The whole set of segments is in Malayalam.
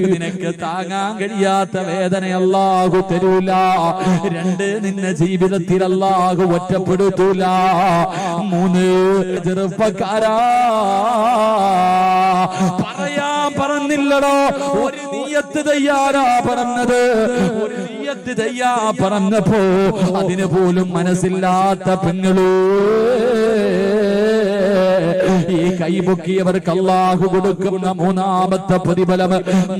നിനക്ക് താങ്ങാൻ കഴിയാത്ത വേദന അല്ലാഹു തരൂല. രണ്ട് നിന്നെ ജീവിതത്തിൽ അല്ലാഹു ഒറ്റപ്പെടുത്തൂല. മൂന്ന് ചെറുപ്പക്കാരാ. പറയാൻ പറഞ്ഞില്ലടോ ഒരു നീയത്ത് തയ്യാറാ പറഞ്ഞത്. ഒരു നീയത്ത് തയ്യാ പറഞ്ഞപ്പോ അതിന് പോലും മനസ്സില്ലാത്ത പെങ്ങളൂ. ഈ കൈപൊക്കിയവർക്ക് അള്ളാഹു കൊടുക്കുന്ന മൂന്നാമത്തെ പ്രതിഫലം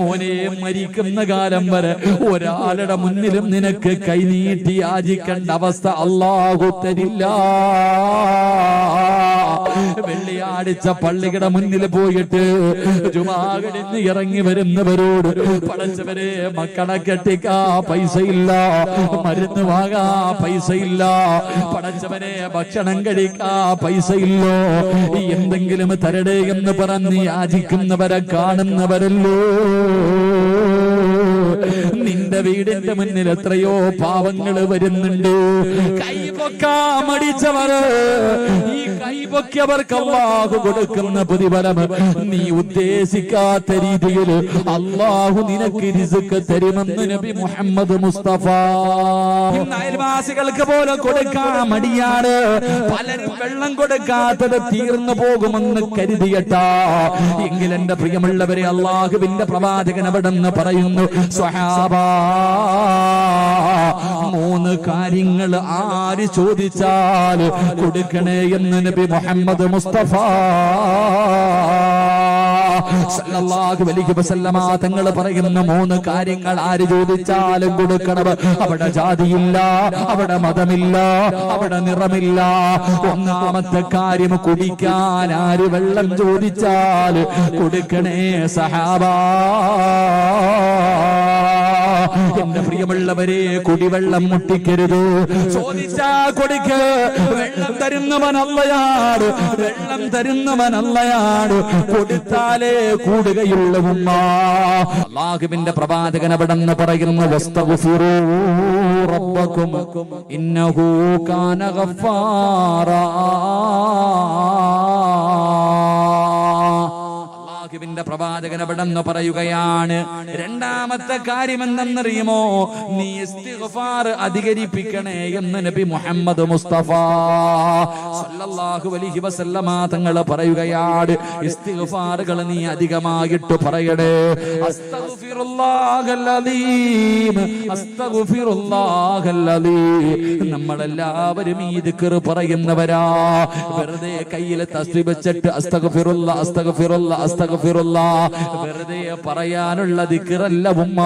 മോനെ മരിക്കുന്ന കാലം വരെ ഒരാളുടെ മുന്നിലും നിനക്ക് കൈനീട്ടി യാചിക്കേണ്ട അവസ്ഥ അള്ളാഹു തരില്ല. വെള്ളിയാഴ്ച പള്ളിയുടെ മുന്നിൽ പോയിട്ട് ജുമാകടിന്ന് ഇറങ്ങി വരുന്നവരോട് പടച്ചവരെ മക്കളെ കെട്ടിക്കാ ഇല്ല മരുന്ന് വാങ്ങാ പൈസ ഇല്ല പടച്ചവനെ ഭക്ഷണം കഴിക്കാ ഇല്ലോ എന്തെങ്കിലും തരടേ എന്ന് പറഞ്ഞ് യാചിക്കുന്നവരെ കാണുന്നവരല്ലോ. നിന്റെ വീടിന്റെ മുന്നിൽ എത്രയോ പാവങ്ങൾ വരുന്നുണ്ട്. കൈപൊക്കാ മടിച്ചവർ ഈ കൈപൊക്കിയവർക്ക് അള്ളാഹു കൊടുക്കുന്ന പ്രതിഫലം നീ ഉദ്ദേശിക്കാത്ത രീതിയിൽ അള്ളാഹു നിനക്ക് രിസുക്ക് തരുമെന്ന് നബി മുഹമ്മദ് മുസ്തഫ. അയൽവാസികൾക്ക് പോലും കൊടുക്കാൻ മടിയാണ്. പലരും വെള്ളം കൊടുക്കാത്തത് തീർന്നു പോകുമെന്ന് കരുതിയട്ട. എങ്കിൽ എന്റെ പ്രിയമുള്ളവരെ അള്ളാഹുവിന്റെ പ്രവാചകൻ അവിടെ പറയുന്നു സ്വഹാബ മൂന്ന് കാര്യങ്ങൾ ആര് ചോദിച്ചാൽ കൊടുക്കണേ എന്ന് നബി മുഹമ്മദ് മുസ്തഫ. തങ്ങൾ പറയുന്ന മൂന്ന് കാര്യങ്ങൾ ആര് ചോദിച്ചാലും കൊടുക്കണം. അവിടെ ജാതിയില്ല അവിടെ മതമില്ല അവിടെ നിറമില്ല. ഒന്നാമത്തെ കാര്യം കുടിക്കാൻ ആര് വെള്ളം ചോദിച്ചാൽ കൊടുക്കണേ സഹാബാ. എന്റെ പ്രിയമുള്ളവരെ കുടിവെള്ളം മുട്ടിക്കരുത്. ചോദിച്ചാ കൊടുക്ക്. വെള്ളം തരുന്നവനല്ലയാണ് വെള്ളം തരുന്നവനല്ലയാണ് കൊടുത്താലേ കൂടുകയുള്ള ഉമ്മ. പ്രവാചകൻ അവിടെ നിന്ന് പറയുന്ന റബ്ബക്കും ഇന്നഹു കാന അള്ളാഹുവിന്റെ പ്രവാചകൻ അവിടെന്ന് പറയുകയാണ് രണ്ടാമത്തെ കാര്യം എന്തെന്നറിയുമോ നീ ഇസ്തിഗ്ഫാർ അധികരിപ്പിക്കണേ എന്ന് നബി മുഹമ്മദ് മുസ്തഫ സല്ലല്ലാഹു അലൈഹി വസല്ലമ തങ്ങൾ പറയുകയാണ്. ഇസ്തിഗ്ഫാറുകൾ നീ അധികമായിട്ട് പറയണേ. അസ്തഗ്ഫിറുല്ലാഹൽ അലീം അസ്തഗ്ഫിറുല്ലാഹൽ അലീം നമ്മളെല്ലാവരും ഈ ദിക്ർ പറയുന്നവരാ. വെറുതെ കയ്യിൽ തസ്ബീഹ് വെച്ചിട്ട് അസ്തഗ്ഫിറുല്ല അസ്തഗ്ഫിറുല്ല അസ്തഗ്ഫിറുല്ല. വെറുതെ പറയാനുള്ള ദിക്റല്ല ഉമ്മ.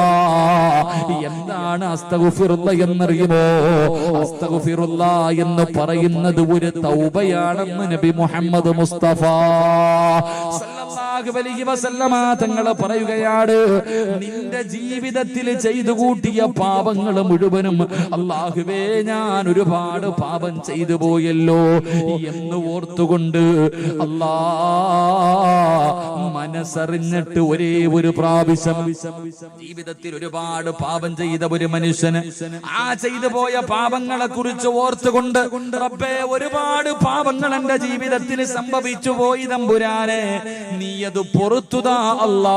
എന്താണ് അസ്തഗ്ഫിറുല്ല എന്നറിയുമോ? അസ്തഗ്ഫിറുല്ല എന്ന് പറയുന്നത് ഒരു തൗബയാണെന്ന് നബി മുഹമ്മദ് മുസ്തഫ. തങ്ങൾ പറയുകയാണ് നിന്റെ ജീവിതത്തിൽ ചെയ്തു കൂട്ടിയ പാപങ്ങൾ മുഴുവനും അള്ളാഹുവേ ഞാൻ ഒരുപാട് പാപം ചെയ്തു പോയല്ലോ. എന്ന് ഓർത്തുകൊണ്ട് അല്ലാ മനസ്സറിഞ്ഞിട്ട് ഒരേ ഒരു പ്രാവശ്യം ജീവിതത്തിൽ ഒരുപാട് പാപം ചെയ്ത ഒരു മനുഷ്യന് ആ ചെയ്തു പോയ പാപങ്ങളെ കുറിച്ച് ഓർത്തുകൊണ്ട് റബ്ബേ ഒരുപാട് പാപങ്ങൾ എന്റെ ജീവിതത്തിൽ സംഭവിച്ചു പോയി തമ്പുരാനെ. നീ അത് പൊറത്തുതാ അല്ലാ.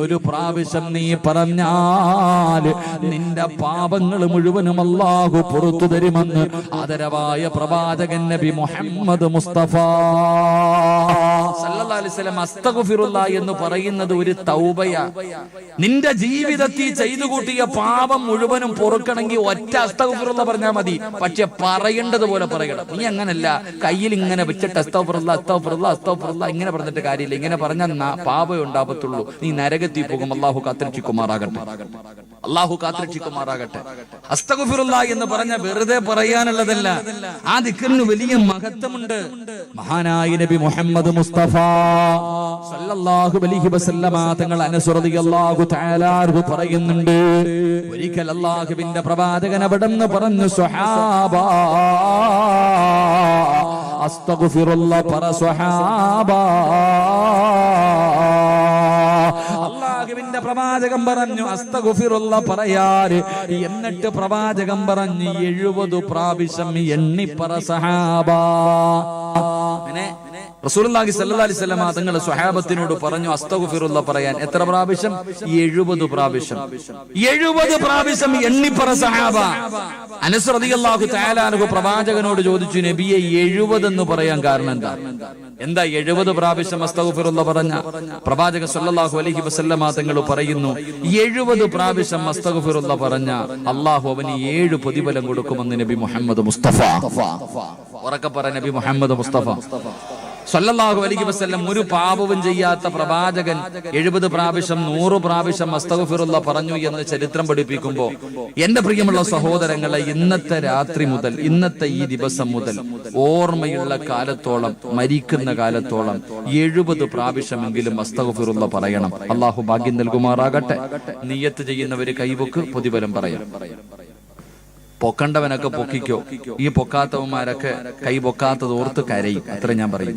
എന്നൊരു പ്രാവശ്യം നീ പറഞ്ഞാൽ നിന്റെ പാപങ്ങൾ മുഴുവനും അല്ലാഹു പുറത്തു തരുമെന്ന് ആദരവായ പ്രവാചകൻ നബി മുഹമ്മദ് മുസ്തഫ. എന്ന് പറയുന്നത് ഒരു തൗബയാ. നിന്റെ ജീവിതത്തിൽ ചെയ്തു കൂട്ടിയ പാപം മുഴുവനും പൊറുക്കണമെങ്കിൽ ഒറ്റ അസ്തഗ്ഫിറുല്ല പറഞ്ഞാൽ മതി. പക്ഷെ പറയേണ്ടത് പോലെ പറയണം. നീ അങ്ങനല്ല. കയ്യിൽ ഇങ്ങനെ വെച്ചിട്ട് അസ്തഗ്ഫിറുല്ല അസ്തഗ്ഫിറുല്ല അസ്തഗ്ഫിറുല്ല ഇങ്ങനെ പറഞ്ഞിട്ട് കാര്യമില്ല. ഇങ്ങനെ പറഞ്ഞാൽ പാപേ പാപമേ ഉണ്ടാകത്തുള്ളൂ നീ നരകത്തിൽ പോകും. അള്ളാഹു കാത്തിരക്ഷിക്കുമാറാകട്ടെ. അള്ളാഹു കാത്തിരക്ഷിക്കുമാറാകട്ടെ. അസ്തഗുഫിറുല്ല എന്ന് പറഞ്ഞ വെറുതെ പറയാനുള്ളതല്ല. ആ ദിക്കറിന് വലിയ മഹത്വമുണ്ട്. മഹാനായ നബി മുഹമ്മദ് മുസ്തഫ സല്ലല്ലാഹു അലൈഹി വസല്ലമ തങ്ങൾ അനസ് റളിയല്ലാഹു തആല അൻഹു പറയുന്നുണ്ട്. ഒരിക്കൽ അല്ലാഹുവിന്റെ പ്രവാചകൻ അവിടെന്ന് പറഞ്ഞു സ്വഹാബ അസ്തഗ്ഫിറുല്ലാഹ് പറ സ്വഹാബ അള്ളാഹുവിന്റെ പ്രവാചകം പറഞ്ഞു അസ്തഗുഫിറുള്ള പറയാറ്. എന്നിട്ട് പ്രവാചകം പറഞ്ഞു എഴുപത് പ്രാവശ്യം എണ്ണിപ്പറ സഹാബാ. റസൂലുള്ളാഹി സ്വല്ലല്ലാഹി അലൈഹി വസല്ലം തങ്ങൾ സ്വഹാബത്തിനോട് പറഞ്ഞു അസ്തഗുഫിറുള്ള പറയാൻ എത്ര പ്രാവശ്യം? എഴുപത് പ്രാവശ്യം. എഴുപത് പ്രാവശ്യം എണ്ണിപ്പറ സഹാബ. അനസ് റളിയല്ലാഹു തആല അൻഹു പ്രവാചകനോട് ചോദിച്ചു നബിയെ എഴുപത് എന്ന് പറയാൻ കാരണം എന്താ? എന്താ എഴുപത് പ്രാവശ്യം അസ്തഗുഫിറുള്ള പറഞ്ഞ? പ്രവാചക സല്ലാഹു അലഹി വസല്ലമ തങ്ങൾ പറയുന്നു എഴുപത് പ്രാവശ്യം അസ്തഗുഫിറുള്ള പറഞ്ഞ അള്ളാഹു അവന് ഏഴ് പ്രതിഫലം കൊടുക്കുമെന്ന് നബി മുഹമ്മദ് മുസ്തഫ. ഉറക്കെ പറ നബി മുഹമ്മദ് മുസ്തഫ. സല്ലല്ലാഹു അലൈഹി വസല്ലം ഒരു പാപവും ചെയ്യാത്ത പ്രവാചകൻ എഴുപത് പ്രാവശ്യം നൂറ് പ്രാവശ്യം അസ്തഗ്ഫിറുള്ള പറഞ്ഞു എന്ന് ചരിത്രം പഠിപ്പിക്കുമ്പോൾ എന്റെ പ്രിയമുള്ള സഹോദരങ്ങളെ ഇന്നത്തെ രാത്രി മുതൽ ഇന്നത്തെ ഈ ദിവസം മുതൽ ഓർമ്മയുള്ള കാലത്തോളം മരിക്കുന്ന കാലത്തോളം എഴുപത് പ്രാവശ്യമെങ്കിലും അസ്തഗ്ഫിറുള്ള പറയണം. അള്ളാഹു ഭാഗ്യം നൽകുമാറാകട്ടെ. നീയത്ത് ചെയ്യുന്നവര് കൈവക്ക് പ്രതിഫലം പറയാം. പൊക്കണ്ടവനൊക്കെ പൊക്കിക്കോ. ഈ പൊക്കാത്തവന്മാരൊക്കെ കൈ പൊക്കാത്തത് ഓർത്ത് കരയും. അത്ര ഞാൻ പറയും.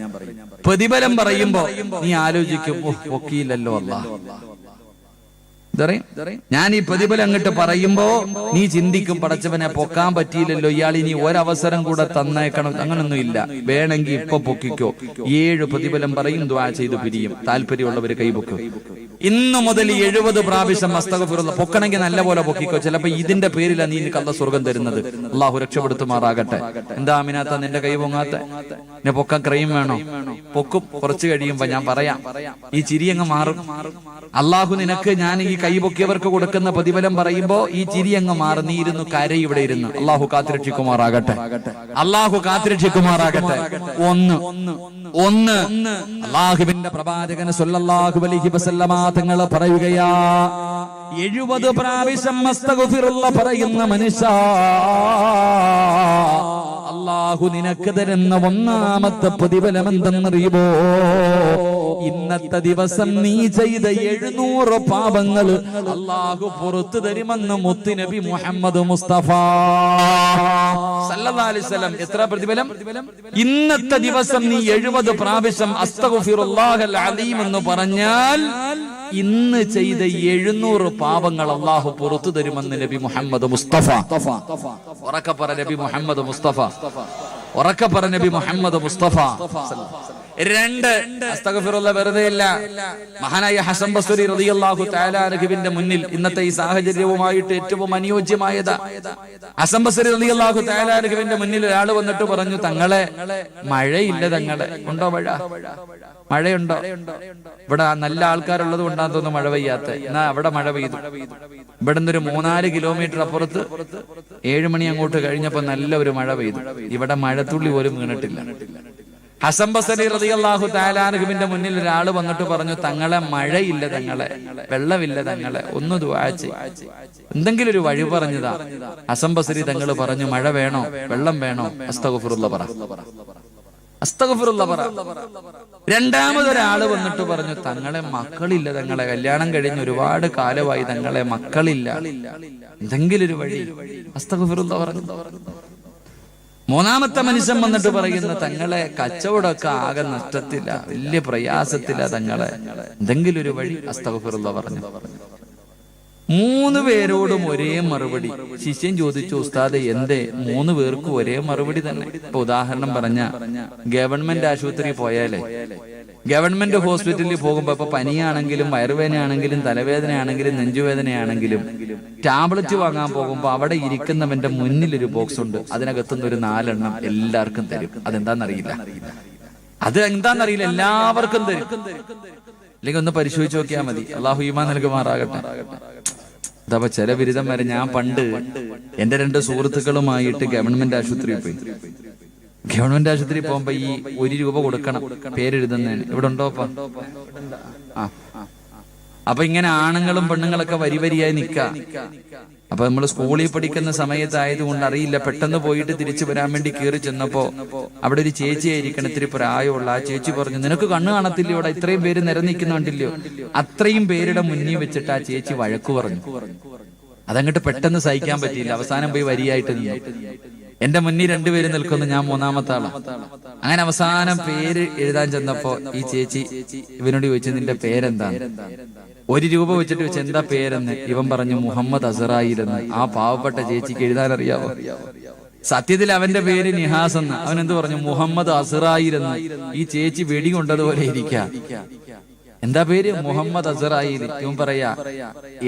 പ്രതിഫലം പറയുമ്പോ നീ ആലോചിക്കും "ഓ, പൊക്കിയില്ലല്ലോ അല്ല ഞാൻ ഈ പ്രതിഫലം അങ്ങോട്ട് പറയുമ്പോ നീ ചിന്തിക്കും പടച്ചവനെ പൊക്കാൻ പറ്റിയില്ലല്ലോ. ഇയാൾ ഇനി ഒരവസരം കൂടെ തന്നേക്കണം. അങ്ങനൊന്നും ഇല്ല വേണമെങ്കിൽ ഇപ്പൊ പൊക്കിക്കോ. ഏഴ് പ്രതിഫലം പറയും ദ്വാ ചെയ്തു പിരിയും. താല്പര്യമുള്ളവര് കൈപൊക്കും ഇന്നു മുതൽ എഴുപത് പ്രാവശ്യം മസ്തകഫിറുള്ള പൊക്കണമെങ്കിൽ നല്ല പോലെ പൊക്കിക്കോ. ചിലപ്പോ ഇതിന്റെ പേരിലാണ് നീ കള്ള സ്വർഗം തരുന്നത്. അള്ളാഹു രക്ഷപ്പെടുത്തുമാറാകട്ടെ. എന്താ അമിനാത്ത നിന്റെ കൈ പൊങ്ങാത്ത? എന്നെ പൊക്കാൻ ക്രൈം വേണോ? പൊക്കും. കുറച്ച് കഴിയുമ്പോ ഞാൻ പറയാം. ഈ ചിരി അങ്ങ് മാറും. അള്ളാഹു നിനക്ക് ഞാൻ ഈ കൈ പൊക്കിയവർക്ക് കൊടുക്കുന്ന പ്രതിഫലം പറയുമ്പോ ഈ ചിരി അങ്ങ് മാറി. നീ ഇരുന്നു കര ഇവിടെ ഇരുന്നു. അള്ളാഹു കാത്തിരക്ഷിക്കുമാറാകട്ടെ. അള്ളാഹു കാത്തിരക്ഷിക്കുമാറാകട്ടെ. ഒന്ന് ഒന്ന്. അള്ളാഹുവിന്റെ പ്രവാചകന് സല്ലല്ലാഹു അലൈഹി വസല്ലമ പറയുകയാ എഴുപത് പ്രാവശ്യം മസ്തകുഫിറുള്ള പറയുന്ന മനുഷ്യ അള്ളാഹു നിനക്ക് തരുന്ന ഒന്നാമത്തെ പ്രതിഫലം എന്തെന്നറിയുമോ? ഇന്നത്തെ ദിവസം നീ ചെയ്ത എഴുന്നൂറ് പാപങ്ങൾ അള്ളാഹു പുറത്തു തരുമെന്ന് മുത്തുനബി മുഹമ്മദ് മുസ്തഫ. എത്ര പ്രതിഫലം? ഇന്നത്തെ ദിവസം നീ എഴുപത് പ്രാവശ്യം അസ്തഗ്ഫിറുല്ലാഹൽ അലീം എന്ന് പറഞ്ഞാൽ ഇന്ന് ചെയ്ത എഴുന്നൂറ് പാപങ്ങൾ അള്ളാഹു പുറത്തു തരുമെന്ന് നബി മുഹമ്മദ് മുസ്തഫ. ഉറക്കപ്പറ നബി മുഹമ്മദ് മുസ്തഫ. ഉറക്കപ്പറ നബി മുഹമ്മദ് മുസ്തഫ. രണ്ട്. വെറുതെ ഇല്ല മഹാനായ ഹസൻ ബസ്രി റളിയല്ലാഹു തആല മുന്നിൽ ഇന്നത്തെ ഈ സാഹചര്യവുമായിട്ട് ഏറ്റവും അനുയോജ്യമായത്. ഹസൻ ബസ്രി റളിയല്ലാഹു തആല മുന്നിൽ ഒരാൾ വന്നിട്ട് പറഞ്ഞു തങ്ങളെ മഴയില്ല തങ്ങളെ. ഉണ്ടോ മഴ? മഴയുണ്ടോ? ഇവിടെ നല്ല ആൾക്കാരുള്ളത് കൊണ്ടാന്ന് തോന്നുന്നു മഴ പെയ്യാത്ത. എന്നാ അവിടെ മഴ പെയ്തു. ഇവിടെ നിന്നൊരു മൂന്നാൽ കിലോമീറ്റർ അപ്പുറത്ത് ഏഴുമണി അങ്ങോട്ട് കഴിഞ്ഞപ്പോ നല്ല ഒരു മഴ പെയ്തു. ഇവിടെ മഴത്തുള്ളി പോലും വീണിട്ടില്ല. ഹസൻ ബസരി റളിയല്ലാഹു താലാനുഹുവിന്റെ മുന്നിൽ ഒരാൾ വന്നിട്ട് പറഞ്ഞു തങ്ങളെ മഴയില്ല തങ്ങളെ വെള്ളമില്ല തങ്ങളെ ഒന്ന് ചെയ്യ്. എന്തെങ്കിലും ഒരു വഴി പറഞ്ഞതാ. ഹസൻ ബസരി തങ്ങൾ പറഞ്ഞു മഴ വേണോ? വെള്ളം വേണോ? അസ്തഗുഫുറുള്ള പറ. പറ. രണ്ടാമതൊരാൾ വന്നിട്ട് പറഞ്ഞു തങ്ങളെ മക്കളില്ല തങ്ങളെ കല്യാണം കഴിഞ്ഞ് ഒരുപാട് കാലമായി തങ്ങളെ മക്കളില്ല. എന്തെങ്കിലും ഒരു വഴി. അസ്തഗുഫുറുള്ള പറഞ്ഞു മൂന്നാമത്തെ മനുഷ്യൻ വന്നിട്ട് പറയുന്ന തങ്ങളെ കച്ചവടമൊക്കെ ആകെ നഷ്ടത്തില്ല വലിയ പ്രയാസത്തില്ല തങ്ങളെ. എന്തെങ്കിലും ഒരു വഴി അസ്തഫുറുള്ള പറഞ്ഞു. മൂന്ന് പേരോടും ഒരേ മറുപടി. ശിഷ്യൻ ചോദിച്ചു ഉസ്താദ് എന്തേ? മൂന്ന് പേർക്കും ഒരേ മറുപടി തന്നെ. ഇപ്പൊ ഉദാഹരണം പറഞ്ഞ ഗവൺമെന്റ് ആശുപത്രി പോയാലേ? ഗവൺമെന്റ് ഹോസ്പിറ്റലിൽ പോകുമ്പോ ഇപ്പൊ പനിയാണെങ്കിലും വയറുവേദനയാണെങ്കിലും തലവേദനയാണെങ്കിലും നെഞ്ചുവേദനയാണെങ്കിലും ടാബ്ലറ്റ് വാങ്ങാൻ പോകുമ്പോ അവിടെ ഇരിക്കുന്നവന്റെ മുന്നിൽ ഒരു ബോക്സ് ഉണ്ട്. അതിനകത്തുനിന്ന് ഒരു നാലെണ്ണം എല്ലാവർക്കും തരും. അതെന്താന്നറിയില്ല അത് എന്താന്നറിയില്ല എല്ലാവർക്കും തരും. അല്ലെങ്കിൽ ഒന്ന് പരിശോധിച്ച് നോക്കിയാൽ മതി. അള്ളാഹു ഈമാൻ നൽകുമാറാകട്ടെ. അതപ്പോ ചില ബിരുദം വരെ ഞാൻ പണ്ട് എന്റെ രണ്ട് സുഹൃത്തുക്കളുമായിട്ട് ഗവൺമെന്റ് ആശുപത്രിയിൽ പോയി. ഗവൺമെന്റ് ആശുപത്രി പോകുമ്പോ ഈ ഒരു രൂപ കൊടുക്കണം. പേരെഴുതുന്നതിന്. ഇവിടെ ഉണ്ടോ അപ്പൊ ഇങ്ങനെ ആണുങ്ങളും പെണ്ണുങ്ങളൊക്കെ വരി വരിയായി നിക്ക. അപ്പൊ നമ്മൾ സ്കൂളിൽ പഠിക്കുന്ന സമയത്തായതുകൊണ്ട് അറിയില്ല. പെട്ടെന്ന് പോയിട്ട് തിരിച്ചു വരാൻ വേണ്ടി കയറി ചെന്നപ്പോ അവിടെ ഒരു ചേച്ചിയായിരിക്കണം ഇത്തിരി പ്രായമുള്ള ആ ചേച്ചി പറഞ്ഞു നിനക്ക് കണ്ണ് കാണത്തില്ല ഇവിടെ ഇത്രയും പേര് നിരന്നിക്കുന്നുണ്ടല്ലോ അത്രയും പേരുടെ മുന്നിൽ വെച്ചിട്ട് ആ ചേച്ചി വഴക്കു പറഞ്ഞു. അതങ്ങോട്ട് പെട്ടെന്ന് സഹിക്കാൻ പറ്റിയില്ല. അവസാനം പോയി വരിയായിട്ട് നിന്നു. എന്റെ മുന്നിൽ രണ്ടുപേര് നിൽക്കുന്നു ഞാൻ മൂന്നാമത്തെ ആളാണ് അങ്ങനെ അവസാനം പേര് എഴുതാൻ ചെന്നപ്പോ ഈ ചേച്ചി ഇവനോട് ചോദിച്ചു നിന്റെ പേരെന്താണ്? ഒരു രൂപ വെച്ചിട്ട് വെച്ച് എന്താ പേരെന്ന്? ഇവൻ പറഞ്ഞു മുഹമ്മദ് അസറായിരുന്നു ആ പാവപ്പെട്ട ചേച്ചിക്ക് എഴുതാൻ അറിയാവോ? സത്യത്തിൽ അവന്റെ പേര് നിഹാസ് എന്ന്. അവൻ എന്ത് പറഞ്ഞു? മുഹമ്മദ് അസറായിരുന്നു ഈ ചേച്ചി വെടി കൊണ്ടതുപോലെ ഇരിക്കാം. എന്താ പേര്? മുഹമ്മദ് അസറായി ഇവൻ പറയാ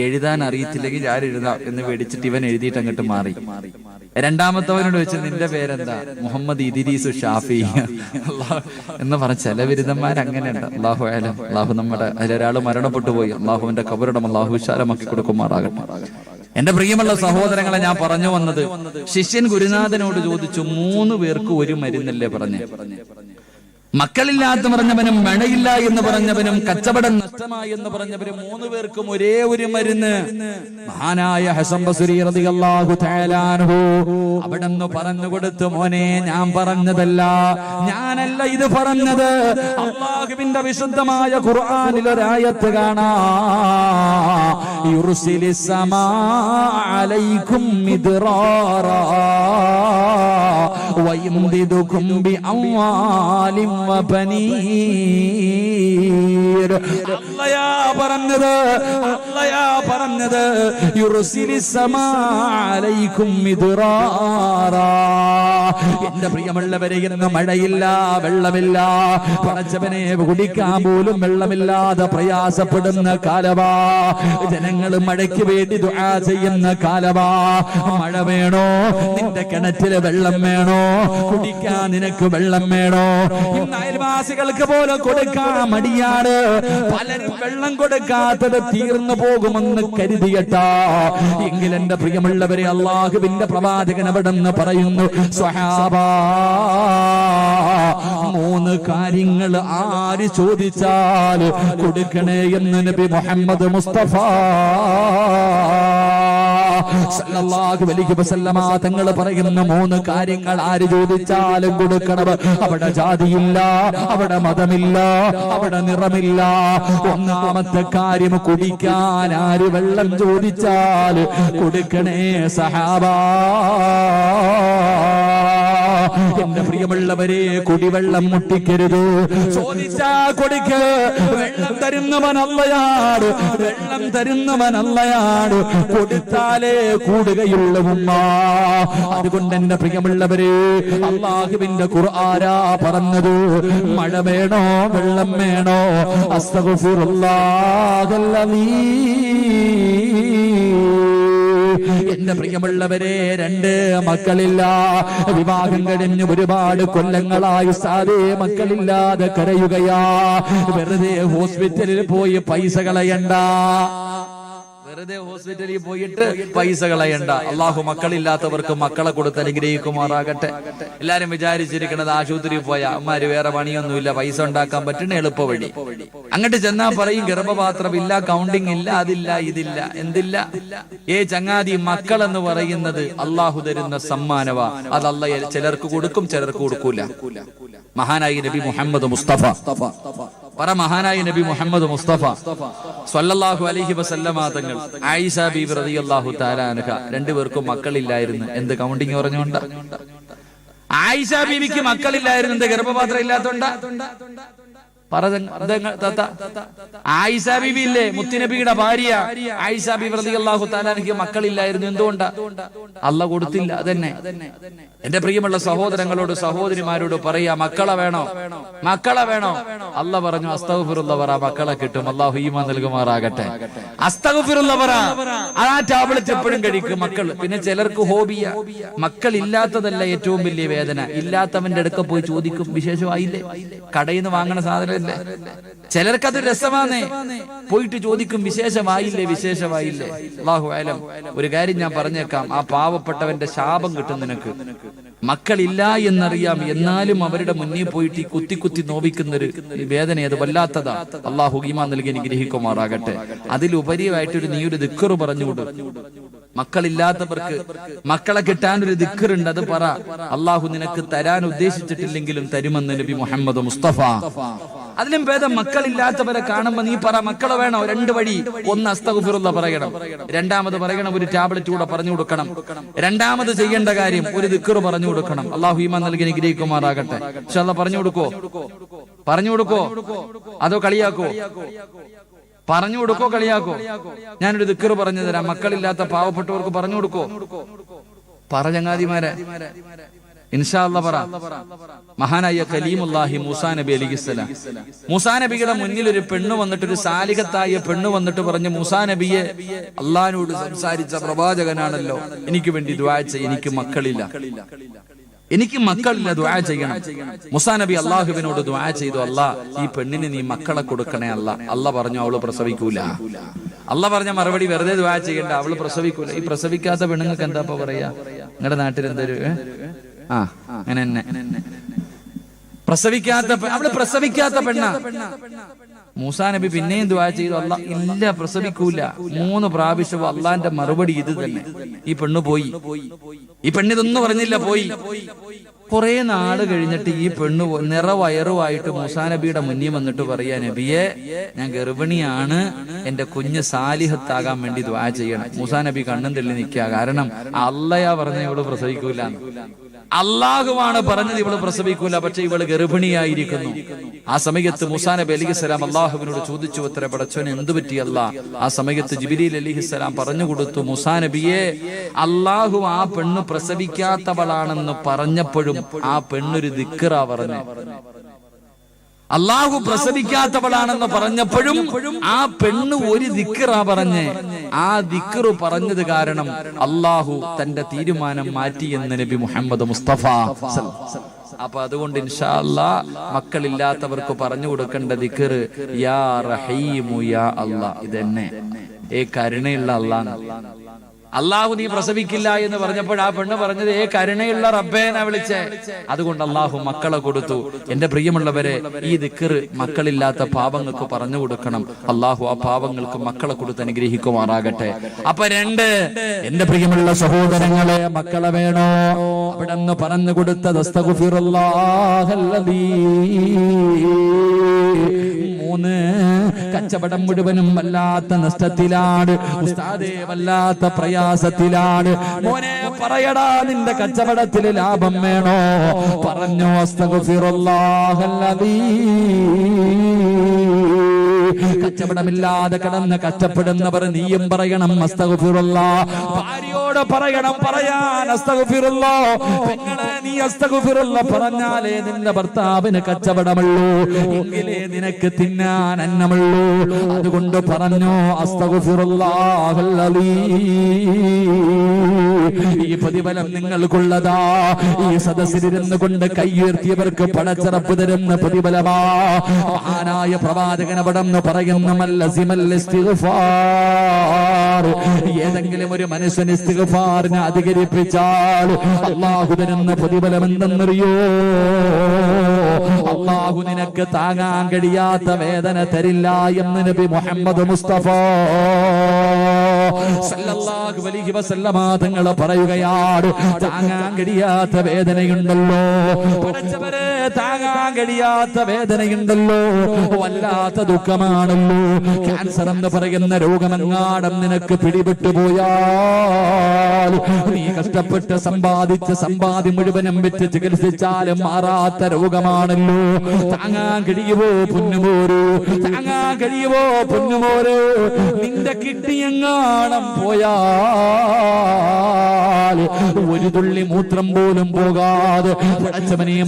എഴുതാൻ അറിയത്തില്ലെങ്കിൽ ഞാൻ എഴുതാം എന്ന് വെടിച്ചിട്ട് ഇവൻ എഴുതിയിട്ട് അങ്ങോട്ട് മാറി. രണ്ടാമത്തവനോട് വെച്ച് നിന്റെ പേരെന്താ? മുഹമ്മദ് ഇദിരീസു ഷാഫി. അള്ളാഹ് എന്ന് പറഞ്ഞ ചില ബിരുദന്മാർ അങ്ങനെയുണ്ട്. അള്ളാഹു ആയാലും അള്ളാഹു നമ്മുടെ അതിലൊരാൾ മരണപ്പെട്ടു പോയി. അള്ളാഹുവിന്റെ കബറിടം അള്ളാഹു വിശാലമാക്കി കൊടുക്കുമാറാകട്ടെ. എന്റെ പ്രിയമുള്ള സഹോദരങ്ങളെ ഞാൻ പറഞ്ഞു വന്നത് ശിഷ്യൻ ഗുരുനാഥനോട് ചോദിച്ചു മൂന്ന് പേർക്ക് ഒരു മരുന്നല്ലേ? പറഞ്ഞു. മക്കളില്ലാത്ത പറഞ്ഞവനും മഴയില്ല എന്ന് പറഞ്ഞവനും കച്ചവടം നഷ്ടമായി എന്ന് പറഞ്ഞവരും മൂന്ന് പേർക്കും ഒരേ ഒരു മരുന്ന് മഹാനായ ഹസൻ ബസ്രി റളിയല്ലാഹു തആല അൻഹു അവിടെന്ന് പറഞ്ഞു കൊടുത്തു മോനെ ഞാൻ പറഞ്ഞതല്ല ഞാനല്ല ഇത് പറഞ്ഞത് അള്ളാഹുവിന്റെ വിശുദ്ധമായ ഖുർആനിൽ ഒരായത്ത് കാണാ യുർസിലിസ് സമാ അലൈക്കും മിദ്റാറാ ويمددكم بأموال وبنين എന്റെ പ്രിയമുള്ളവരെ ഇന്ന് മഴയില്ല വെള്ളമില്ല. പടച്ചവനെ കുടിക്കാൻ പോലും വെള്ളമില്ലാതെ പ്രയാസപ്പെടുന്ന കാലവാ. ജനങ്ങൾ മഴയ്ക്ക് വേണ്ടി ദുആ ചെയ്യുന്ന കാലവാ. മഴ വേണോ? നിന്റെ കിണറ്റിൽ വെള്ളം വേണോ? കുടിക്കാൻ നിനക്ക് വെള്ളം വേണോ? ഇന്ന് അയൽവാസികൾക്ക് പോലും കൊടുക്കാൻ മടിയാണ്. പലരും വെള്ളം കൊടുക്കാത്തത് തീർന്നു പോകുമെന്ന് കരുതിയട്ട. എങ്കിൽ എന്റെ പ്രിയമുള്ളവരെ അള്ളാഹുവിന്റെ പ്രവാചകൻ അവിടെ നിന്ന് പറയുന്നു സ്വഹാബ മൂന്ന് കാര്യങ്ങൾ ആര് ചോദിച്ചാൽ കൊടുക്കണേ? എന്ന് നബി മുഹമ്മദ് മുസ്തഫ സല്ലല്ലാഹു അലൈഹി വസല്ലമ തങ്ങൾ പറയുന്ന മൂന്ന് കാര്യങ്ങൾ ആര് ചോദിച്ചാലും കൊടുക്കണം അവിടെ ജാതിയില്ല അവിടെ മതമില്ല അവിടെ നിറമില്ല. ഒന്നാമത്തെ കാര്യം കുടിക്കാൻ ആര് വെള്ളം ചോദിച്ചാൽ കൊടുക്കണേ സഹാബാ. എന്റെ പ്രിയമുള്ളവരെ കുടിവെള്ളം മുട്ടിക്കരുത്. ചോദിച്ചാ കൊടുക്ക്. വെള്ളം തരുന്നവനല്ലയാട്? വെള്ളം തരുന്നവനല്ലയാണ് കൊടുത്താലേ കൂടുകയുള്ളൂ അതുകൊണ്ട് എന്റെ പ്രിയമുള്ളവരെ അള്ളാഹുവിന്റെ ഖുർആരാ പറഞ്ഞത് മഴ വേണോ വെള്ളം വേണോ? അസ്തഗഫിറുല്ലാഹല്ലദീ. എന്റെ പ്രിയമുള്ളവരെ രണ്ട് മക്കളില്ല. വിവാഹം കഴിഞ്ഞ് ഒരുപാട് കൊല്ലങ്ങളായി സാധേ മക്കളില്ലാതെ കരയുകയാ. വെറുതെ ഹോസ്പിറ്റലിൽ പോയി പൈസ കളയണ്ട. വെറുതെ ഹോസ്പിറ്റലിൽ പോയിട്ട് പൈസ കളയണ്ട. അള്ളാഹു മക്കളില്ലാത്തവർക്ക് മക്കളെ കൊടുത്ത് അനുഗ്രഹിക്കുമാറാകട്ടെ. എല്ലാരും വിചാരിച്ചിരിക്കണത് ആശുപത്രിയിൽ പോയ. അമ്മാര് വേറെ പണിയൊന്നുമില്ല. പൈസ ഉണ്ടാക്കാൻ പറ്റുന്ന എളുപ്പ വഴി അങ്ങോട്ട് ചെന്നാ പറയും ഗർഭപാത്രം ഇല്ല കൗണ്ടിങ് ഇല്ല അതില്ല ഇതില്ല എന്തില്ല? ഏ ചങ്ങാതി മക്കൾ എന്ന് പറയുന്നത് അള്ളാഹു തരുന്ന സമ്മാനവ. അതല്ല ചിലർക്ക് കൊടുക്കും ചിലർക്ക് കൊടുക്കൂല. മഹാനായി നബി മുഹമ്മദ് മുസ്തഫ. പറ മഹാനായ നബി മുഹമ്മദ് മുസ്തഫ സ്വല്ലല്ലാഹു അലൈഹി വസല്ലമ തങ്ങൾ ആയിഷ ബീബി റളിയല്ലാഹു തആല രണ്ടുപേർക്കും മക്കളില്ലായിരുന്നു. എന്ത് കൗണ്ടിങ് പറഞ്ഞുകൊണ്ട്? ആയിഷ ബീവിക്ക് മക്കളില്ലായിരുന്നു. എന്ത് ഗർഭപാത്രം ഇല്ലാത്തോണ്ട? ആയിഷ ബീബി ഇല്ലേ? ഭാര്യ ആയിഷ ബീബി റളിയല്ലാഹു തആല മക്കളില്ലായിരുന്നു. എന്തുകൊണ്ട്? അല്ല കൊടുത്തില്ല. അതന്നെ. എന്റെ പ്രിയമുള്ള സഹോദരങ്ങളോട് സഹോദരിമാരോട് പറയാ മക്കളെ വേണോ? മക്കളെ വേണോ? അല്ല പറഞ്ഞു അസ്തഗ്ഫിറുല്ലാ പറ മക്കളെ കിട്ടും. അള്ളാഹു ഈമാൻ നൽകുമാറാകട്ടെ. അസ്തഗ്ഫിറുല്ലാ പറ. ആ ടാബ്ലറ്റ് എപ്പോഴും കഴിക്കും മക്കൾ പിന്നെ ചിലർക്ക് ഹോബിയ. മക്കൾ ഇല്ലാത്തതല്ല ഏറ്റവും വലിയ വേദന. ഇല്ലാത്തവന്റെ അടുക്ക പോയി ചോദിക്കും വിശേഷമായില്ലേ? കടയിൽ നിന്ന് വാങ്ങണ സാധനമല്ലേ ചിലർക്ക് അത് രസമാണേ പോയിട്ട് ചോദിക്കും വിശേഷമായില്ലേ വിശേഷമായില്ലേ? അള്ളാഹു ആലം ഒരു കാര്യം ഞാൻ പറഞ്ഞേക്കാം. ആ പാവപ്പെട്ടവന്റെ ശാപം കിട്ടും നിനക്ക്. മക്കളില്ല എന്നറിയാം. എന്നാലും അവരുടെ മുന്നിൽ പോയിട്ട് ഈ കുത്തി കുത്തി നോവിക്കുന്നൊരു വേദന അത് വല്ലാത്തതാ. അള്ളാഹു ഈമാൻ നൽകി അനുഗ്രഹിക്കുമാറാകട്ടെ. അതിലുപരിയായിട്ടൊരു നീ ഒരു ദിക്കറ് പറഞ്ഞുകൊടു. മക്കളില്ലാത്തവർക്ക് മക്കളെ കിട്ടാൻ ഒരു ദിക്കറുണ്ട് അത് പറ. അള്ളാഹു നിനക്ക് തരാൻ ഉദ്ദേശിച്ചിട്ടില്ലെങ്കിലും തരുമെന്ന് നബി മുഹമ്മദ് മുസ്തഫ. അതിലും ഭേദം മക്കളില്ലാത്തവരെ കാണുമ്പോ നീ പറ മക്കളെ വേണോ? രണ്ട് വഴി. ഒന്ന് അസ്തഗുഫിറുള്ള പറയണം. രണ്ടാമത് പറയണം ഒരു ടാബ്ലറ്റ് കൂടെ പറഞ്ഞു കൊടുക്കണം. രണ്ടാമത് ചെയ്യേണ്ട കാര്യം ഒരു ദിക്കറ് പറഞ്ഞു കൊടുക്കണം. അള്ളാഹു ഈമാൻ നൽകി നിഗ്രഹിക്കുമാറാകട്ടെ പക്ഷെ അല്ല പറഞ്ഞു കൊടുക്കോ? പറഞ്ഞു കൊടുക്കോ? അതോ കളിയാക്കോ? പറഞ്ഞു കൊടുക്കോ? കളിയാക്കോ? ഞാനൊരു ദിക്കറ് പറഞ്ഞു തരാം. മക്കളില്ലാത്ത പാവപ്പെട്ടവർക്ക് പറഞ്ഞു കൊടുക്കോ? പറ ചങ്ങാതിമാരെ. പറ. മഹാനായ കലീമുല്ലാഹി മൂസാ നബി അലിഹിസ്സലാം മൂസാ നബിയുടെ മുന്നിൽ ഒരു പെണ്ണ് വന്നിട്ട് ഒരു സാലികത്തായ പെണ്ണ് വന്നിട്ട് പറഞ്ഞു മൂസാ നബിയെ അള്ളഹാനോട് സംസാരിച്ച പ്രവാചകനാണല്ലോ. എനിക്ക് വേണ്ടി ദ്വാഴ്ച എനിക്ക് മക്കളില്ല. എനിക്ക് മക്കളില്ല. ദ്വാ ചെയ്യണം. മുസാ നബി അള്ളാഹുവിനോട് ദ്വാ ചെയ്തു അല്ലാ ഈ പെണ്ണിന് നീ മക്കളെ കൊടുക്കണേ അല്ല. അല്ല പറഞ്ഞു അവൾ പ്രസവിക്കൂല. അല്ല പറഞ്ഞ മറുപടി വെറുതെ ദ്വാ ചെയ്യണ്ട. അവൾ പ്രസവിക്കൂല. ഈ പ്രസവിക്കാത്ത പെണ്ണുങ്ങൾക്ക് എന്താ പറയാ? നിങ്ങളുടെ നാട്ടിൽ എന്തൊരു? അങ്ങനെ തന്നെ. പ്രസവിക്കാത്ത അവൾ പ്രസവിക്കാത്ത പെണ്ണ. മൂസാ നബി പിന്നെയും ദുആ ചെയ്തു. അല്ല ഇല്ല പ്രസവിക്കൂല. മൂന്ന് പ്രാവശ്യവും അള്ളാന്റെ മറുപടി ഇത് തന്നെ. ഈ പെണ്ണ് പോയി. ഈ പെണ്ണിതൊന്നും പറഞ്ഞില്ല പോയി. കുറെ നാൾ കഴിഞ്ഞിട്ട് ഈ പെണ്ണ് നിറവയറുമായിട്ട് മൂസാ നബിയുടെ മുന്നിൽ വന്നിട്ട് പറയാ നബിയെ ഞാൻ ഗർഭിണിയാണ്. എന്റെ കുഞ്ഞ് സാലിഹത്താകാൻ വേണ്ടി ദ്വാ ചെയ്യണം. മൂസാ നബി കണ്ണും തെള്ളി നിൽക്കുക. കാരണം അല്ലയാ പറഞ്ഞ ഇവൾ പ്രസവിക്കൂല അള്ളാഹുവാണ് പറഞ്ഞത് ഇവൾ പ്രസവിക്കൂല പക്ഷെ ഇവൾ ഗർഭിണിയായിരിക്കുന്നു. ആ സമയത്ത് മുസാ നബി അലിഹിസ്സലാം അള്ളാഹുവിനോട് ചോദിച്ചു ഉത്തര പടച്ചോൻ എന്തു പറ്റിയല്ല ആ സമയത്ത് ജിബിലി അലിഹിസ്സലാം പറഞ്ഞു കൊടുത്തു മുസാ നബിയെ അള്ളാഹു ആ പെണ്ണ് പ്രസവിക്കാത്തവളാണെന്ന് പറഞ്ഞപ്പോഴും ആ പെണ്ണൊരു ദിക്കറ പറഞ്ഞു. അള്ളാഹു പ്രസവിക്കാത്തവളാണെന്ന് പറഞ്ഞപ്പോഴും ആ പെണ്ണ് ഒരു ദിക്കറാ പറഞ്ഞ് ആ ദിക്കറു പറഞ്ഞത് കാരണം അള്ളാഹു തന്റെ തീരുമാനം മാറ്റി എന്ന് നബി മുഹമ്മദ് മുസ്തഫ അപ്പൊ അതുകൊണ്ട് ഇൻഷാല്ല മക്കളില്ലാത്തവർക്ക് പറഞ്ഞു കൊടുക്കേണ്ട ദിക്കറ് യാ റഹീമു യാ അല്ലാ ഇതെന്നെ. ഏ കരുണയുള്ള അള്ളാന്ന് അള്ളാഹു നീ പ്രസവിക്കില്ല എന്ന് പറഞ്ഞപ്പോൾ ആ പെണ്ണ് പറഞ്ഞത് ഏ കരുണയുള്ള റബ്ബേന വിളിച്ചേ? അതുകൊണ്ട് അള്ളാഹു മക്കളെ കൊടുത്തു. എന്റെ പ്രിയമുള്ളവരെ ഈ ദിക്കറ് മക്കളില്ലാത്ത പാപങ്ങൾക്ക് പറഞ്ഞു കൊടുക്കണം. അള്ളാഹു ആ പാപങ്ങൾക്ക് മക്കളെ കൊടുത്ത് അനുഗ്രഹിക്കുമാറാകട്ടെ. അപ്പൊ രണ്ട് എന്റെ പ്രിയമുള്ള സഹോദരങ്ങളെ മക്കളെ വേണോ? അവിടെ പറഞ്ഞു കൊടുത്ത മൂന്ന് കച്ചവടം മുഴുവനും വല്ലാത്ത നഷ്ടത്തിലാണ്. വല്ലാത്ത പ്രയാസത്തിലാണ് മോനെ പറയടാ നിന്റെ കച്ചവടത്തിൽ ലാഭം വേണോ? പറഞ്ഞു അസ്തഗ്ഫിറുല്ലാഹല്ലദീ. കച്ചവടമില്ലാതെ കിടന്ന് കഷ്ടപ്പെടുന്നവർ നീയും പറയണം ഭാര്യയോട് പറയണം പറയാൻ നീ പറഞ്ഞാലേ നിന്റെ ഭർത്താവിന് കച്ചവടമുള്ളൂ. എങ്കിലേ നിനക്ക് തിന്നാൻ അന്നമുള്ളൂ. അതുകൊണ്ട് പറഞ്ഞു അസ്തഗ്ഫിറുല്ലാഹല്ലദീ ഈ പ്രതിഫലം നിങ്ങൾക്കുള്ളതാ. ഈ സദസ്സിലിരുന്ന് കൊണ്ട് കൈയുയർത്തിയവർക്ക് പടച്ചിറപ്പ് തരുന്ന പ്രതിഫലമാ. മഹാനായ പ്രവാചകൻ അവിടെ പറയുന്ന. ഏതെങ്കിലും ഒരു മനുഷ്യൻ അധികരിപ്പിച്ചാൽ അള്ളാഹു തരുന്ന പ്രതിഫലം എന്തെന്നറിയോ അള്ളാഹു നിനക്ക് താങ്ങാൻ കഴിയാത്ത വേദന തരില്ല എന്ന് നബി മുഹമ്മദ് മുസ്തഫ സല്ലല്ലാഹു അലൈഹി വസല്ലമ തങ്ങൾ പറയുകയാണ് താങ്ങാൻ കഴിയാത്ത വേദനയുണ്ടല്ലോ. പഠിച്ചവരെ താങ്ങാൻ കഴിയാത്ത വേദനയുണ്ടല്ലോ. വല്ലാത്ത ദുഃഖമാണല്ലോ. ക്യാൻസർ എന്ന് പറയുന്ന രോഗമെങ്ങാടം നിനക്ക് പിടിപെട്ടു പോയാൽ നീ കഷ്ടപ്പെട്ട് സമ്പാദിച്ച സമ്പാദ്യം മുഴുവനും വെച്ച് ചികിത്സിച്ചാലും മാറാത്ത രോഗമാണല്ലോ. താങ്ങാൻ കഴിയുവോ പൊന്നുമോരോ? താങ്ങാൻ കഴിയുവോ പൊന്നുമോരോ? നിന്റെ കിട്ടിയെങ്ങാണം പോയാൽ ഒരു തുള്ളി മൂത്രം പോലും പോകാതെ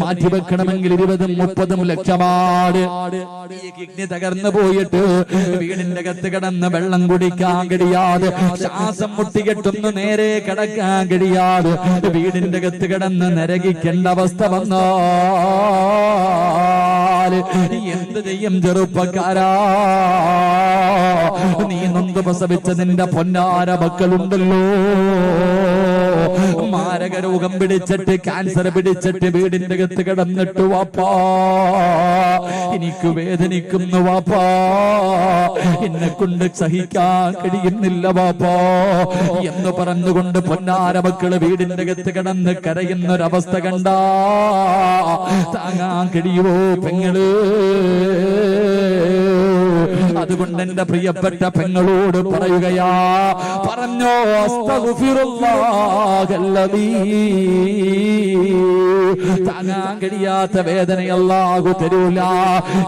മാറ്റി വെക്കണമെങ്കിൽ ഇരുപതും മുപ്പതും ലക്ഷമാണ്. ഈ കിഡ്നി തകർന്നു പോയിട്ട് വീടിന്റെ അകത്ത് കിടന്ന് വെള്ളം കുടിക്കാൻ കഴിയാതെ ശ്വാസം മുട്ടികെട്ടൊന്ന് നേരെ കിടക്കാൻ കഴിയാതെ വീടിന്റെ അകത്ത് കിടന്ന് നരകിക്കേണ്ട അവസ്ഥ വന്നാൽ എന്ത് ചെയ്യും ചെറുപ്പക്കാരാ? നീ നൊന്ത് പ്രസവിച്ച നിന്റെ പൊന്നാര മക്കളുണ്ടല്ലോ. മാരക രോഗം പിടിച്ചിട്ട് ക്യാൻസർ പിടിച്ചിട്ട് വീടിന്റെ അകത്ത് കിടന്നിട്ട് വാപ്പാ. എനിക്ക് വേദനിക്കുന്നു വാപ്പാ. എന്നെ കൊണ്ട് സഹിക്കാൻ കഴിയുന്നില്ല വാപ്പാ. എന്ന് പറഞ്ഞുകൊണ്ട് പൊന്നാര മക്കൾ വീടിന്റെ അകത്ത് കിടന്ന് കരയുന്നൊരവസ്ഥ കണ്ട. താങ്ങാൻ കഴിയുമോ പെങ്ങൾ? അതുകൊണ്ട് എന്റെ പ്രിയപ്പെട്ട പെങ്ങളോട് പറയുകയാ പറഞ്ഞോ. താങ്ങാൻ കഴിയാത്ത വേദനയല്ലാകു തരൂല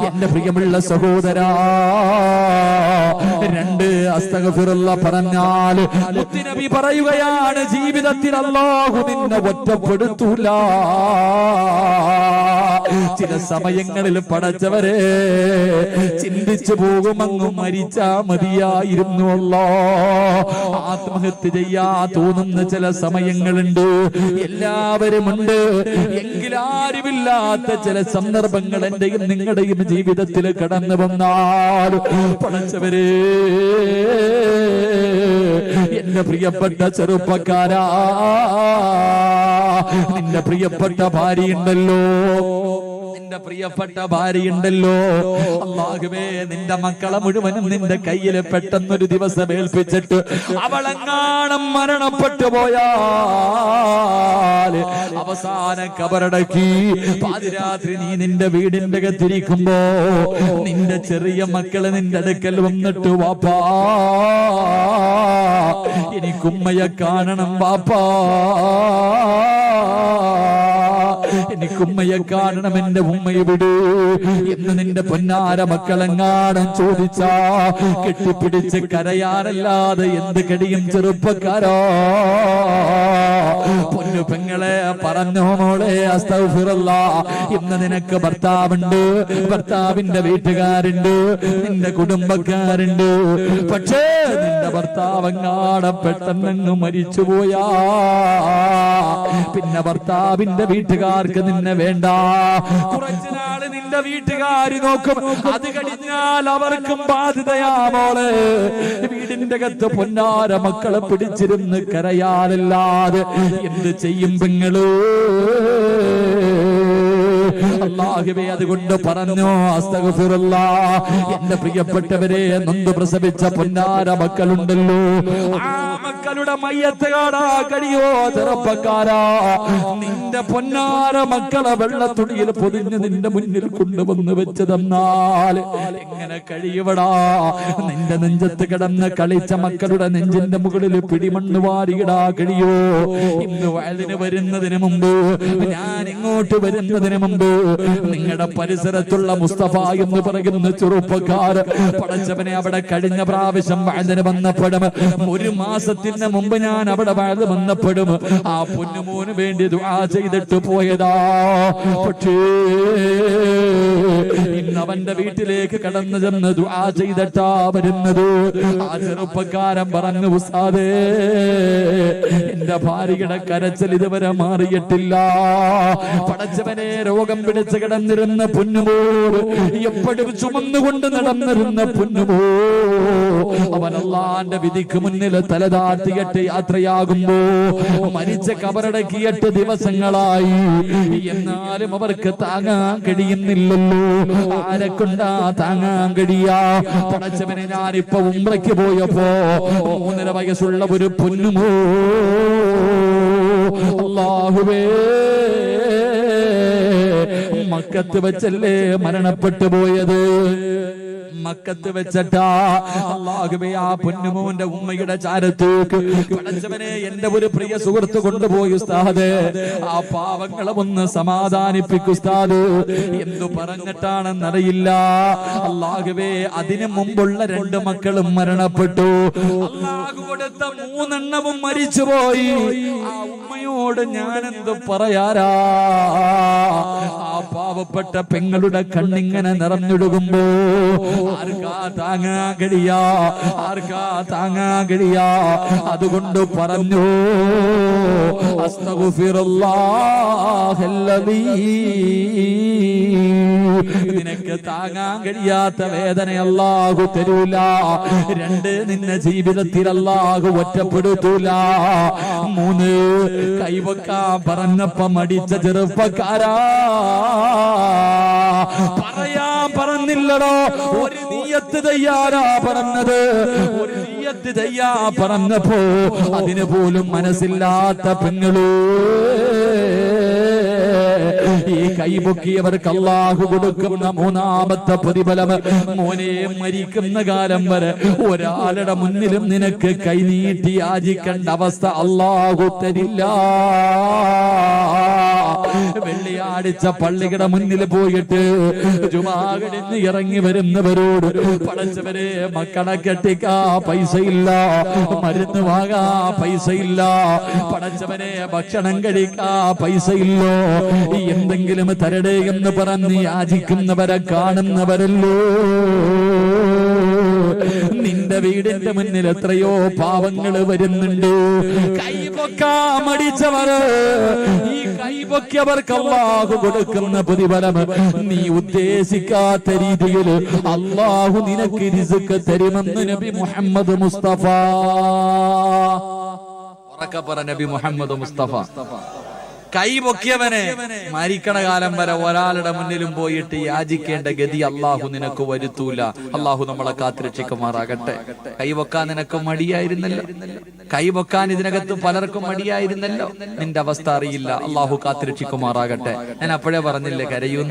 എന്റെ പ്രിയമുള്ള സഹോദരാ രണ്ട് അസ്തകഫിറുള്ള പറഞ്ഞാൽ മുത്തിനബി പറയുകയാണ് ജീവിതത്തിൽ അല്ലാഹു നിന്നെ ഒറ്റപ്പെടുത്തൂല ചില സമയങ്ങളിൽ പടച്ചവരെ ചിന്തിച്ചു പോകുമങ്ങ് മരിച്ചാ മതിയായിരുന്നു അല്ലോ ആത്മഹത്യ ചെയ്യാ തോന്നുന്ന ചില സമയങ്ങളുണ്ട്. എല്ലാവരും ഉണ്ട്. എങ്കിലാരുമില്ലാത്ത ചില സന്ദർഭങ്ങൾ എന്റെയും നിങ്ങളുടെയും ജീവിതത്തിൽ കടന്നു വന്നാൽ പടച്ചവരെ എന്റെ പ്രിയപ്പെട്ട ചെറുപ്പക്കാരാ നിന്റെ പ്രിയപ്പെട്ട ഭാര്യയുണ്ടല്ലോ. നിന്റെ പ്രിയപ്പെട്ട ഭാര്യയുണ്ടല്ലോ. അള്ളാഹുവേ നിന്റെ മക്കളെ മുഴുവനും നിന്റെ കയ്യിൽ പെട്ടെന്നൊരു ദിവസം ഏൽപ്പിച്ചിട്ട് അവളെങ്ങാണം മരണപ്പെട്ടു പോയാൽ അവസാന കബറടക്കി പാതിരാത്രി നീ നിന്റെ വീടിന്റെ അകത്തിരിക്കുമ്പോ നിന്റെ ചെറിയ മക്കൾ നിന്റെ അടുക്കൽ വന്നിട്ട് വാപ്പാ എനിക്കുമ്മയെ കാണണം വാപ്പാ. എനിക്ക് ഉമ്മയെ കാണണം എന്റെ ഉമ്മയെ വിടൂ. എന്ന് നിന്റെ പൊന്നാര മക്കളെങ്ങാടം ചോദിച്ചാ കെട്ടിപ്പിടിച്ച് കരയാറല്ലാതെ എന്ത് കടിയും ചെറുപ്പക്കാരോ. പൊന്നു പെങ്ങളെ പറഞ്ഞോ മോളെ അസ്തഫിറല്ല ഇന്ന് നിനക്ക് ഭർത്താവുണ്ട് ഭർത്താവിന്റെ വീട്ടുകാരുണ്ട് നിന്റെ കുടുംബക്കാരുണ്ട്. പക്ഷേ നിന്റെ ഭർത്താവങ്ങാടെ പെട്ടെന്നങ്ങ് മരിച്ചുപോയാ. പിന്നെ ഭർത്താവിന്റെ വീട്ടുകാർക്ക് നിന്നെ വേണ്ട. കുറച്ചു നാൾ നിന്റെ വീട്ടുകാര് നോക്കും. അത് കഴിഞ്ഞാൽ അവർക്കും ബാധ്യതയാ മോളെ. വീടിന്റെ അകത്ത് പൊന്നാര മക്കളെ പിടിച്ചിരുന്ന് കരയാറില്ലാതെ എന്ത് ചെയ്യും പെങ്ങൾ? അള്ളാഹുവേ അതുകൊണ്ട് പറഞ്ഞു എന്റെ പ്രിയപ്പെട്ടവരെ നൊന്ത് പ്രസവിച്ച പൊന്നാര മക്കളുണ്ടല്ലോ. ആ മക്കളുടെ മയ്യത്ത് കാണാ കഴിയോ ചെറുപ്പക്കാരാ. നിന്റെ പൊന്നാര മക്കളെ വെള്ളത്തുണിയിൽ പൊതിഞ്ഞ് നിന്റെ മുന്നിൽ കൊണ്ടുവന്ന് വെച്ചതെന്നാൽ എങ്ങനെ കഴിയവടാ? നിന്റെ നെഞ്ചത്ത് കിടന്ന് കളിച്ച മക്കളുടെ നെഞ്ചിന്റെ മുകളിൽ പിടിമണ്ണ് വാരിയിടാ കഴിയോ ഇന്ന് വയലിന് വരുന്നതിന് മുമ്പ് ഞാൻ ഇങ്ങോട്ട് വരുന്നതിന് മുമ്പ് നിങ്ങളുടെ പരിസരത്തുള്ള മുസ്തഫ എന്ന് പറയുന്ന ചെറുപ്പക്കാർ പടച്ചവനെ അവിടെ കഴിഞ്ഞ പ്രാവശ്യം വാഴന് വന്നപ്പെടും. ഒരു മാസത്തിന് മുമ്പ് ഞാൻ അവിടെ വാഴ വന്നപ്പെടും. ആ പൊന്നുമോന് വേണ്ടി ദുആ ചെയ്തിട്ട് പോയതാ. പക്ഷേ ഇന്ന് അവന്റെ വീട്ടിലേക്ക് കടന്നു ചെന്ന് ദുആ ചെയ്തിട്ടാ വരുന്നത്. ആ ചെറുപ്പക്കാരൻ പറഞ്ഞു ഉസ്താദേ എന്റെ ഭാര്യയുടെ കരച്ചൽ ഇതുവരെ മാറിയിട്ടില്ല. പടച്ചവനെ രോഗം പിടിച്ച് കിടന്നിരുന്ന പൊന്നുമോൾ എപ്പോഴും ചുമന്നുകൊണ്ട് നടന്നിരുന്ന പൊന്നുമോ? അവൻ അള്ളാന്റെ വിധിക്ക് മുന്നിൽ തലതാഴ്ത്തിയിട്ട് യാത്രയാകുമ്പോ മരിച്ച കബറടക്കിയിട്ട് ദിവസങ്ങളായി. എന്നാലും അവർക്ക് താങ്ങാൻ കഴിയുന്നില്ലല്ലോ. ആരെ കൊണ്ടാ താങ്ങാൻ കഴിയാ? പടച്ചവനെ ഞാനിപ്പോ ഉമ്രയ്ക്ക് പോയപ്പോ മൂന്നര വയസ്സുള്ള ഒരു പൊന്നുമോ? അള്ളാഹുവേ മക്കത്ത് വെച്ചല്ലേ മരണപ്പെട്ടു പോയത് മക്കത്ത് വെച്ചിട്ടാ. അള്ളാഹുബേ ആ പൊന്നുമോന്റെ ഉമ്മയുടെ ചാരത്തേക്ക് പഠിച്ചവനെ എന്റെ ഒരു പ്രിയ സുഹൃത്ത് കൊണ്ടുപോയി ഉസ്താദ്. ആ പാവങ്ങളെ ഒന്ന് സമാധാനിപ്പിക്കു ഉസ്താദ്. എന്തു പറഞ്ഞിട്ടാണെന്നറിയില്ല. അള്ളാഹുവേ അതിനു മുമ്പുള്ള രണ്ട് മക്കളും മരണപ്പെട്ടു. കൊടുത്ത മൂന്നെണ്ണവും മരിച്ചുപോയി. ആ ഉമ്മയോട് ഞാനെന്ത് പറയാരാ ആ പാവപ്പെട്ട പെങ്ങളുടെ കണ്ണിങ്ങനെ നിറഞ്ഞൊടുകുമ്പോ അതുകൊണ്ട് പറഞ്ഞു നിനക്ക് താങ്ങാൻ കഴിയാത്ത വേദന അല്ലാഹു തരൂല. രണ്ട് നിന്നെ ജീവിതത്തിൽ അല്ലാഹു ഒറ്റപ്പെടുത്തൂല. മൂന്ന് കൈവക്കാൻ പറഞ്ഞപ്പ മടിച്ച ചെറുപ്പക്കാരാ. പറഞ്ഞില്ലടോ. ഒരു നീയത്ത് തയ്യാറാ പറഞ്ഞത്. ഒരു നീയത്ത് തയ്യാ പറഞ്ഞപ്പോ അതിന് പോലും മനസ്സില്ലാത്ത പെങ്ങളൂ. ഈ കൈപൊക്കിയവർക്ക് അള്ളാഹു കൊടുക്കുന്ന മൂന്നാമത്തെ പ്രതിഫലം മോനെ മരിക്കുന്ന കാലം വരെ ഒരാളുടെ മുന്നിലും നിനക്ക് കൈനീട്ടി യാചിക്കേണ്ട അവസ്ഥ അള്ളാഹു തരില്ല. വെള്ളിയാഴ്ച പള്ളിയുടെ മുന്നിൽ പോയിട്ട് ജുമാകടിന്ന് ഇറങ്ങി വരുന്നവരോട് പടച്ചവരെ മക്കളെ കെട്ടിക്കാ ഇല്ല മരുന്ന് വാങ്ങാ പൈസ ഇല്ല പഠിച്ചവരെ ഭക്ഷണം കഴിക്കാ പൈസയില്ലോ. എന്തെങ്കിലും തരടേ എന്ന് പറഞ്ഞ് യാചിക്കുന്നവരെ കാണുന്നവരല്ലോ. നിന്റെ വീടിന്റെ മുന്നിൽ എത്രയോ പാവങ്ങൾ വരുന്നുണ്ട്. കൈപൊക്കാമടിച്ചവർ ഈ കൈപൊക്കിയവർക്ക് അള്ളാഹു കൊടുക്കുന്ന പ്രതിഫലം നീ ഉദ്ദേശിക്കാത്ത രീതിയിൽ അള്ളാഹു നിനക്ക് രിസുക്ക് തരുമെന്ന് നബി മുഹമ്മദ് മുസ്തഫ. ഉറക്കെ പറ നബി മുഹമ്മദ് മുസ്തഫ. കൈ പൊക്കിയവനെ മരിക്കണ കാലം വരെ ഒരാളുടെ മുന്നിലും പോയിട്ട് യാചിക്കേണ്ട ഗതി അള്ളാഹു നിനക്ക് വരുത്തൂല. അള്ളാഹു നമ്മളെ കാത്തിരക്ഷിക്കുമാറാകട്ടെ. കൈ പൊക്കാൻ നിനക്ക് മടിയായിരുന്നല്ലോ. കൈ പൊക്കാൻ ഇതിനകത്ത് പലർക്കും മടിയായിരുന്നല്ലോ. നിന്റെ അവസ്ഥ അറിയില്ല. അള്ളാഹു കാത്തിരക്ഷിക്കുമാറാകട്ടെ. ഞാൻ അപ്പോഴേ പറഞ്ഞില്ലേ കരയൂ.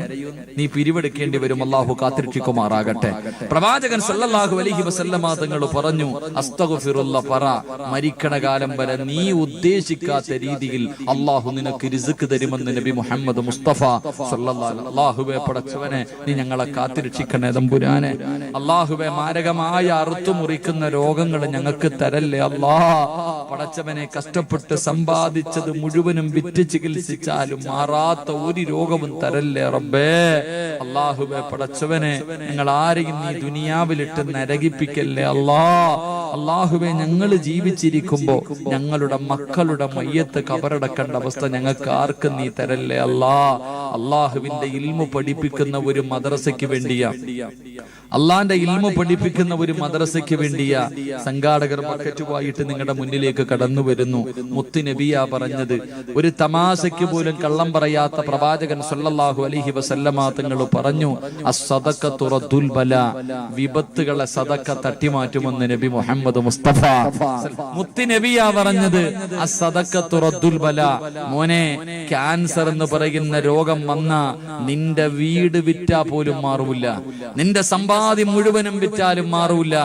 നീ പിരിവെടുക്കേണ്ടി വരും. അള്ളാഹു കാത്തിരക്ഷിക്കുമാറാകട്ടെ. പ്രവാചകൻ സല്ലല്ലാഹു അലൈഹി വസല്ലമ തങ്ങൾ പറഞ്ഞു അസ്തഗ്ഫിറുല്ല പറ. മരിക്കണ കാലം വരെ നീ ഉദ്ദേശിക്കാത്ത രീതിയിൽ അള്ളാഹു നിനക്ക് റിസ്ക് തരുമെന്ന് നബി മുഹമ്മദ് മുസ്തഫ അള്ളാഹുബെ പടച്ചവനെ നീ ഞങ്ങളെ കാത്തിരക്ഷിക്കണേ തമ്പുരാനെ. അള്ളാഹുബെ മാരകമായ അറുത്തു മുറിക്കുന്ന രോഗങ്ങൾ ഞങ്ങൾക്ക് തരല്ലേ അള്ളാ പടച്ചവനെ കഷ്ടപ്പെട്ട് സമ്പാദിച്ചത് മുഴുവനും വിറ്റ് ചികിത്സിച്ചാലും മാറാത്ത ഒരു രോഗവും തരല്ലേ റബ്ബേ. അള്ളാഹുബെ പടച്ചവനെ ഞങ്ങൾ ആരെയും നീ ദുനിയാവിലിട്ട് നരകിപ്പിക്കല്ലേ അല്ലാ. അള്ളാഹുബെ ഞങ്ങൾ ജീവിച്ചിരിക്കുമ്പോ ഞങ്ങളുടെ മക്കളുടെ മയ്യത്ത് കബറടക്കേണ്ട അവസ്ഥ ഞങ്ങൾക്ക് ആർക്കും നീ തരല്ലേ? അല്ലാ അള്ളാഹുവിന്റെ ഇൽമു പഠിപ്പിക്കുന്ന ഒരു മദ്രസയ്ക്ക് വേണ്ടിയാ. അള്ളാന്റെ ഇൽമ പഠിപ്പിക്കുന്ന ഒരു മദ്രസയ്ക്ക് വേണ്ടിയ. സംഘാടകർ ബക്കറ്റുമായിട്ട് നിങ്ങളുടെ മുന്നിലേക്ക് കടന്നു വരുന്നു മുത്ത് നബിയ പറഞ്ഞത്. ഒരു തമാശയ്ക്ക് പോലും കള്ളം പറയാത്ത പ്രവാചകൻ സല്ലല്ലാഹു അലൈഹി വസല്ലമാങ്ങൾ പറഞ്ഞു അസ്സദഖത്തു റദ്ദുൽ ബല വിപത്തുകളെ സദക്ക തട്ടിമാറ്റുമെന്ന് നബി മുഹമ്മദ് മുസ്തഫ. മുത്തി നബിയ പറഞ്ഞത് ബല. മോനെ ക്യാൻസർ എന്ന് പറയുന്ന രോഗം വന്ന നിന്റെ വീട് വിറ്റാ പോലും മാറൂല. നിന്റെ സമ്പാദ്യം മുഴുവനും വിറ്റാലും മാറൂല.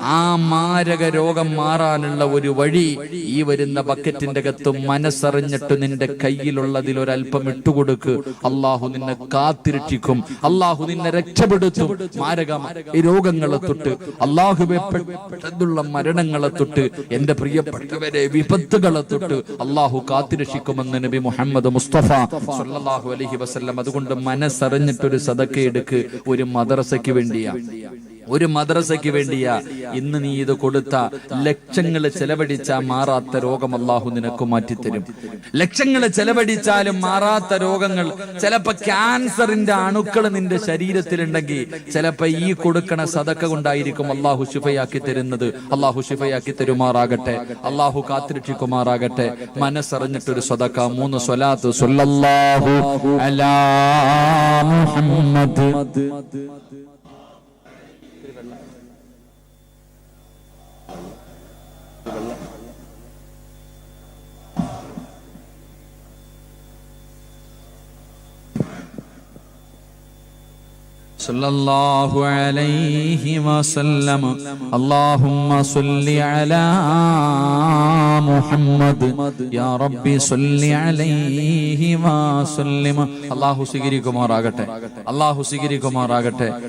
ആ മാരക രോഗം മാറാനുള്ള ഒരു വഴി ഈ വരുന്ന ബക്കറ്റിന്റെ അകത്ത് മനസ്സറിഞ്ഞിട്ട് നിന്റെ കയ്യിലുള്ളതിൽ ഒരല്പം ഇട്ടുകൊടുക്ക്. അള്ളാഹു നിന്നെ കാത്തിരക്ഷിക്കും. അള്ളാഹു നിന്നെ രക്ഷപ്പെടുത്തും. മാരക രോഗങ്ങളെ തൊട്ട്. പെട്ടെന്നുള്ള മരണങ്ങളെ തൊട്ട് എന്റെ പ്രിയപ്പെട്ടവരെ വിപത്തുകളെ തൊട്ട് അള്ളാഹു കാത്തിരക്ഷിക്കുമെന്ന് നബി മുഹമ്മദ് മുസ്തഫ സല്ലല്ലാഹു അലൈഹി വസല്ലം. അതുകൊണ്ട് മനസ്സറിഞ്ഞിട്ടൊരു സദക്ക എടുക്ക് ഒരു മദ്രസയ്ക്ക് വേണ്ടിയാ. ഒരു മദ്രസയ്ക്ക് വേണ്ടിയ ഇന്ന് നീ ഇത് കൊടുത്ത ലക്ഷങ്ങൾ ചെലവഴിച്ച മാറാത്ത രോഗം അള്ളാഹു നിനക്ക് മാറ്റിത്തരും. ലക്ഷങ്ങൾ ചെലവഴിച്ചാലും മാറാത്ത രോഗങ്ങൾ ചിലപ്പോ ക്യാൻസറിന്റെ അണുക്കൾ നിന്റെ ശരീരത്തിലുണ്ടെങ്കിൽ ചിലപ്പോ ഈ കൊടുക്കണ സതക്ക കൊണ്ടായിരിക്കും അള്ളാഹു ശുഭയാക്കി തരുന്നത്. അള്ളാഹു ശുഭയാക്കി തരുമാറാകട്ടെ. അള്ളാഹു കാത്തിരക്ഷിക്കുമാറാകട്ടെ. മനസ്സറിഞ്ഞിട്ടൊരു സദക്ക. മൂന്ന് സ്വലാത്ത്. സ്വല്ലല്ലാഹു അലാ മുഹമ്മദ്. صلى الله عليه وسلم اللهم صل على محمد يا ربي صل عليه وسلم അള്ളാഹു സ്വീകരിക്കുമാറാകട്ടെ അള്ളാഹു സ്വീകരിക്കുമാറാകട്ടെ